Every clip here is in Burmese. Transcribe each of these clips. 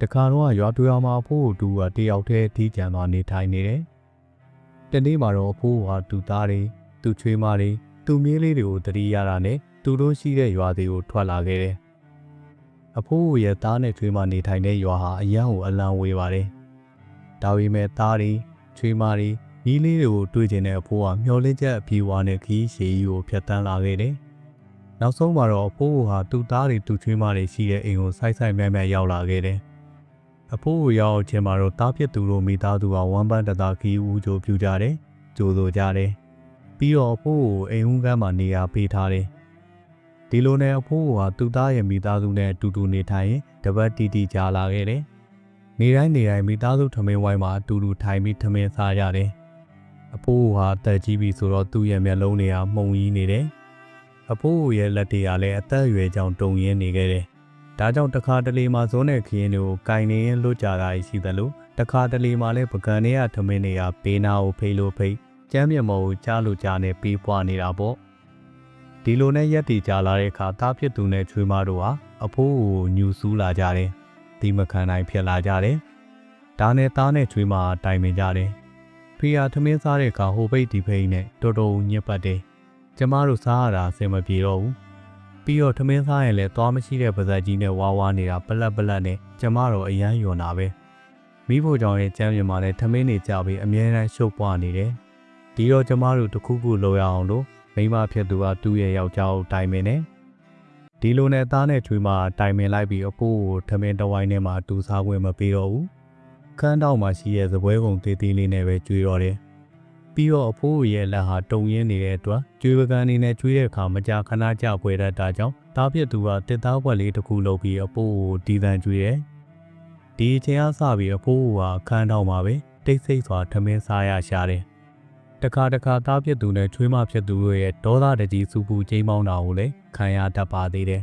တခါတော့ရွာတူရွာမှာအဖိုးကိုတူကတယောက်တည်းထိကြံသွားနေထိုင်နေတယ်။တနေ့မှာတော့အဖိုးကတူသားတွေသူ့ချွေးမတွေသူ့မြေးလေးတွေကိုတတိရတာနဲ့သူတို့ရှိတဲ့ရွာတွေကိုထွက်လာခဲ့တယ်။အဖိုးရဲ့သားနဲ့ချွေးမနေထိုင်တဲ့ရွာဟာအရန်ကိုအလံဝေးပါတယ်။ဒါပေမဲ့သားတွေချွေးမတွေညီလေးတွေကိုတွေ့ကျင်တဲ့အဖိုးကမျောလင်းချက်အပြေးဝါနဲ့ခီးရှည်ကြီးကိုဖျက်တမ်းလာခဲ့တယ်။နောက်ဆုံးမှာတော့အဖိုးဟာသူ့သားတွေသူ့ချွေးမတွေရှိတဲ့အိမ်ကိုဆိုက်ဆိုက်မဲမဲရောက်လာခဲ့တယ်။ အဖိုးကိုရောက်ချင်းမှာတော့တားဖြစ်သူတို့မိသားစုကဝမ်းပန်းတသားခီးဦးကြိုပြူကြတယ်။ကြိုဆိုကြတယ်။ပြီးတော့အဖိုးကိုအိမ်ဦးကမ်းမှာနေရာပေးထားတယ်။ဒီလိုနဲ့အဖိုးကသူ့သားရဲ့မိသားစုနဲ့အတူတူနေထိုင်ရင်တပတ်တီတီကြာလာခဲ့တယ်။နေတိုင်းနေတိုင်းမိသားစုထမင်းဝိုင်းမှာအတူတူထိုင်ပြီးထမင်းစားရတယ်။အဖိုးဟာတက်ကြီးပြီဆိုတော့သူ့ရဲ့မျက်လုံးတွေကမှုံကြီးနေတယ်။အဖိုးရဲ့လက်တွေကလည်းအသက်အရွယ်ကြောင့်တုံရင်းနေခဲ့တယ်။ ဒါကြောင့်တခါတလေမှာဇွန်းတဲ့ခရင်တွေကိုကင်နေရင်လွတ်ကြတာရှိသလိုတခါတလေမှာလည်းပကံတွေကထမင်းတွေကဘေးနာကိုဖိလို့ဖိကျမ်းမြတ်မော်ကိုကြားလို့ကြားနေပြီးပွားနေတာပေါ့။ဒီလိုနဲ့ရက်တီကြာလာတဲ့အခါသားဖြစ်သူနဲ့ချွေးမတို့ဟာအဖိုးကိုညူစူးလာကြတယ်။ဒီမခံနိုင်ဖြစ်လာကြတယ်။ဒါနဲ့သားနဲ့ချွေးမတိုင်ပင်ကြတယ်။ဖေဟာထမင်းစားတဲ့အခါဟိုပိတ်ဒီဖိတ်နဲ့တော်တော်ညစ်ပတ်တယ်။ကျမတို့စားရတာအဆင်မပြေတော့ဘူး။ ပြီးတော့ထမင်းစားရင်လည်းသွားမရှိတဲ့ပါဇက်ကြီးနဲ့ဝါဝါနေတာပလက်ပလက်နဲ့ကျမတို့အရန်ယွန်တာပဲ။မိဖို့ကြောင့်ရဲ့ကျမ်းပြင်မှာလည်းထမင်းနေကြပြီးအမြဲတမ်းရှုပ်ပွားနေတယ်။ဒီတော့ကျမတို့တခုခုလုပ်ရအောင်လို့မိမဖြစ်သူကသူ့ရဲ့ယောက်ျားကိုတိုင်ပင်တယ်။ဒီလိုနဲ့သားနဲ့ချွေးမတိုင်ပင်လိုက်ပြီးအဖိုးကိုထမင်းတဝိုင်းထဲမှာတူစားခွင့်မပေးတော့ဘူး။ခန်းတောက်မှာရှိတဲ့ဇပွဲကုံသေးသေးလေးနဲ့ပဲကျွေးတော့တယ်။ ပြီးတော့အဖိုးရဲ့လက်ဟာတုံရင်းနေတဲ့အတွက်ကျွေးပကန်းနေနဲ့ကျွေးတဲ့အခါမကြာခဏကြပွဲတတ်တာကြောင့်သားဖြစ်သူကတစ်သားဝက်လေးတစ်ခုလုပ်ပြီးအဖိုးကိုတီးတန်ကျွေးတယ်။ဒီအချိန်အစပြီးအဖိုးကခန်းတောက်မှာပဲတိတ်ဆိတ်စွာထမင်းစားရရှာတယ်။တခါတခါသားဖြစ်သူနဲ့ချွေးမဖြစ်သူတို့ရဲ့ဒေါသတကြီးစုပူချိန်မောင်းတာကိုလည်းခံရတတ်ပါသေးတယ်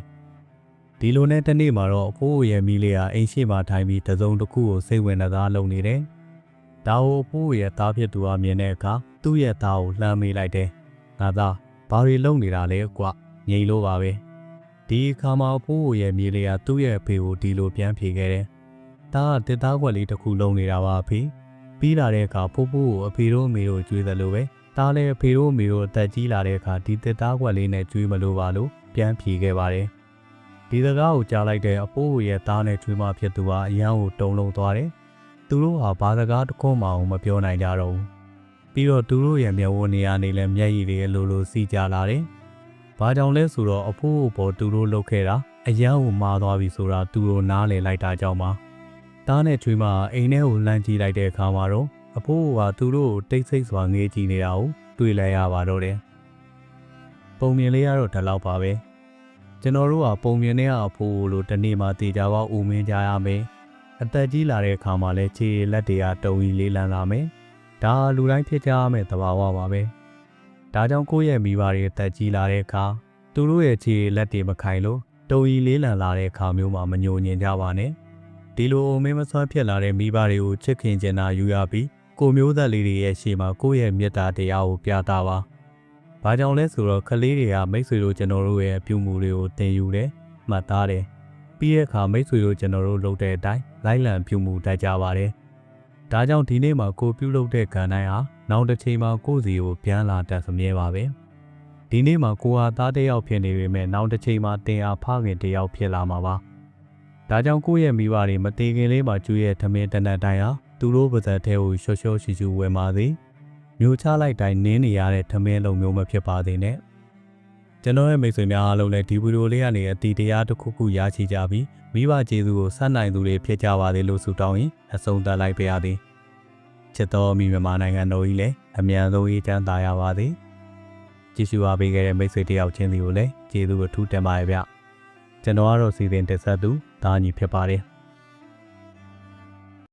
။ဒီလိုနဲ့တနေ့မှာတော့အဖိုးရဲ့မိလေးဟာအိမ်ရှိမှထိုင်ပြီးတစုံတစ်ခုကိုစိတ်ဝင်စားလုပ်နေတယ်။ဒါကိုအဖိုးရဲ့သားဖြစ်သူကမြင်တဲ့အခါ သူ့ရဲ့သားကိုလှမ်းမေးလိုက်တယ်။ငါသားဘာတွေလုပ်နေတာလဲကွငြိမ်လို့ပါပဲ။ဒီအခါမှာအဖိုးရဲ့မိလေးကသူ့ရဲ့အဖေကိုဒီလိုပြန်ဖြေခဲ့တယ်။ဒါကတစ်သားခွက်လေးတစ်ခုလုံးနေတာပါအဖေ။ပြီးလာတဲ့အခါဖိုးဖိုးကိုအဖေတို့အမေတို့ကြွေးသလိုပဲဒါလည်းအဖေတို့အမေတို့အသက်ကြီးလာတဲ့အခါဒီတစ်သားခွက်လေးနဲ့ကြွေးမလို့ပါလို့ပြန်ဖြေခဲ့ပါတယ်။ဒီစကားကိုကြားလိုက်တဲ့အဖိုးရဲ့သားနဲ့ကြွေးမဖြစ်သူကအရန်ကိုတုံလုံးသွားတယ်။သူတို့ဟာဘာစကားတစ်ခုမှမပြောနိုင်ကြတော့ဘူး။ ပြီးတော့သူတို့ရဲ့မျက်ဝန်းနေရာနေလဲမျက်ရည်တွေလိုလိုစီးကြလာတယ်။ဘာကြောင့်လဲဆိုတော့အဖိုးကိုပေါ်သူတို့လှုပ်ခဲ့တာအရန်ကိုမာသွားပြီဆိုတာသူတို့နားလည်လိုက်တာကြောင့်ပါ။သားနဲ့ချွေးမအိမ်ထဲကိုလမ်းကြည့်လိုက်တဲ့အခါမှာတော့အဖိုးကသူတို့ကိုတိတ်ဆိတ်စွာငေးကြည့်နေတာကိုတွေ့လိုက်ရပါတော့တယ်။ပုံမြင်လေးကတော့ဒီလောက်ပါပဲ။ကျွန်တော်တို့ကပုံမြင်နေတဲ့အဖိုးလို့တနေ့မှတေချာပေါဦးမင်းကြရမယ်။အသက်ကြီးလာတဲ့အခါမှာလည်းခြေလက်တွေကတုံကြီးလေးလန်းလာမယ်။ ဒါလူတိုင်းဖြစ်ကြရမယ့်သဘာဝပါပဲ။ဒါကြောင့်ကိုယ့်ရဲ့မိဘတွေအသက်ကြီးလာတဲ့အခါသူတို့ရဲ့ခြေလက်တွေမခိုင်လို့တုံကြီးလေးလန်းလာတဲ့အခါမျိုးမှာမညိုညင်ကြပါနဲ့။ဒီလိုအမင်းမဆွမ်းဖြစ်လာတဲ့မိဘတွေကိုချစ်ခင်ကျင်တာယူရပြီးကိုမျိုးသက်လေးတွေရဲ့ရှေ့မှာကိုယ့်ရဲ့မေတ္တာတရားကိုပြတာပါ။ဘာကြောင့်လဲဆိုတော့ကလေးတွေကမိတ်ဆွေတို့ကျွန်တော်တို့ရဲ့အပြုမှုတွေကိုသင်ယူတယ်။မှတ်သားတယ်။ပြီးတဲ့အခါမိတ်ဆွေတို့ကျွန်တော်တို့လုပ်တဲ့အတိုင်းလိုက်လံပြုမှုတတ်ကြပါတယ်။ ဒါကြောင့်ဒီနေ့မှာကိုပြုလုပ်တဲ့ကံတိုင်းဟာနောက်တစ်ချိန်မှာကိုယ့်စီကိုပြန်လာတတ်စမြဲပါပဲ။ဒီနေ့မှာကိုဟာသားတစ်ယောက်ဖြစ်နေပေမဲ့နောက်တစ်ချိန်မှာတင်အားဖခင်တစ်ယောက်ဖြစ်လာမှာပါ။ဒါကြောင့်ကိုယ့်ရဲ့မိဘတွေမတည်ခင်လေးမှာကျွေးရဲ့ထမင်းတနက်တိုင်းဟာသူတို့ပါဇက်ထဲကိုရှော့ရှော့ရှူရှူဝယ်ပါသည်မျိုးချလိုက်တိုင်းနင်းနေရတဲ့ထမင်းလုံးမျိုးမဖြစ်ပါသေးနဲ့ ကျွန်တော်ရဲ့မိတ်ဆွေများအားလုံးလည်းဒီဗီဒီယိုလေးကနေအတီတရားတစ်ခုခုရရှိကြပြီးမိဘကျေးဇူးကိုဆက်နိုင်သူတွေဖြစ်ကြပါသေးလို့ဆုတောင်းရင်အဆုံးသတ်လိုက်ပါရသည်ချစ်တော်မိမြန်မာနိုင်ငံတော်ကြီးလည်းအမြန်ဆုံးအေးချမ်းသာရပါသည်ကြည့်ရှုအားပေးခဲ့တဲ့မိတ်ဆွေတယောက်ချင်းစီကိုလည်းကျေးဇူးအထူးတင်ပါတယ်ဗျကျွန်တော်ကတော့စီစဉ်တက်ဆက်သူဒါညီဖြစ်ပါတယ်